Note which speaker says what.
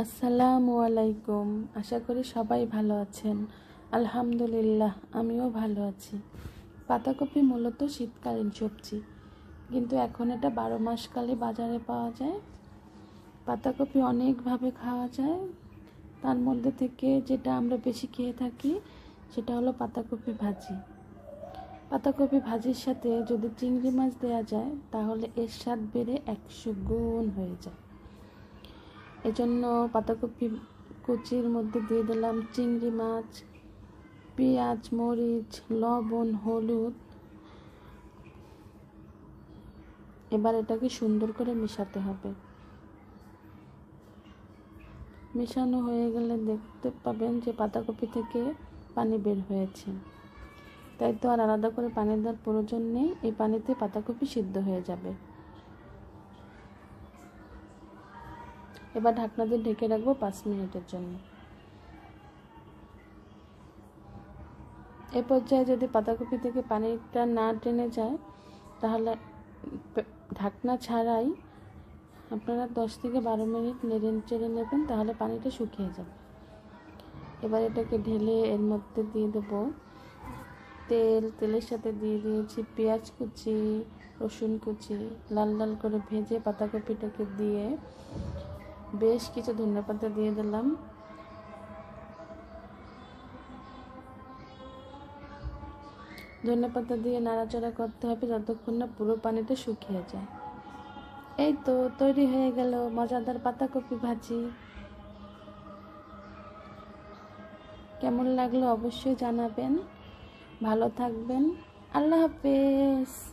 Speaker 1: আসসালামু আলাইকুম। আশা করি সবাই ভালো আছেন। আলহামদুলিল্লাহ, আমিও ভালো আছি। পাতাকপি মূলত শীতকালীন সবজি। কিন্তু এখন এটা বারো মাসকালে বাজারে পাওয়া যায়। পাতাকপি অনেকভাবে খাওয়া যায়। তার মধ্যে থেকে যেটা আমরা বেশি খেয়ে থাকি, সেটা হলো পাতাকপি ভাজি। পাতাকপি ভাজির সাথে যদি চিংড়ি মাছ দেওয়া যায়, তাহলে এর স্বাদ বেড়ে একশো গুণ হয়ে যায়। এজন্য পাতাকপি কুচির মধ্যে দিয়ে দিলাম চিংড়ি মাছ, পেঁয়াজ, মরিচ, লবণ, হলুদ। এবার এটাকে সুন্দর করে মেশাতে হবে। মেশানো হয়ে গেলে দেখতে পাবেন যে পাতাকপি থেকে পানি বের হয়েছে। তাই তো আর আলাদা করে পানি দেওয়ার প্রয়োজন নেই। এই পানিতে পাতাকপি সিদ্ধ হয়ে যাবে। এবার ঢাকনা দিয়ে ঢেকে রাখব পাঁচ মিনিটের জন্য। এ পর্যায়ে যদি পাতাকপি থেকে পানিটা না টেনে যায়, তাহলে ঢাকনা ছাড়াই আপনারা দশ থেকে বারো মিনিট নেড়ে চেড়ে নেবেন, তাহলে পানিটা শুকিয়ে যাবে। এবার এটাকে ঢেলে এর মধ্যে দিয়ে দেবো তেল। তেলের সাথে দিয়ে দিয়েছি পেঁয়াজ কুচি, রসুন কুচি, লাল লাল করে ভেজে পাতাকপিটাকে দিয়ে বেশ কিছু ধনে পাতা দিয়ে দিলাম। ধনে পাতা দিয়ে নাড়াচাড়া করতে হবে যতক্ষণ না পুরো পানিটা শুকিয়ে যায়। এই তো তৈরি হয়ে গেল মজাদার পাতাকপি ভাজি। কেমন লাগল অবশ্যই জানাবেন। ভালো থাকবেন। আল্লাহ হাফেজ।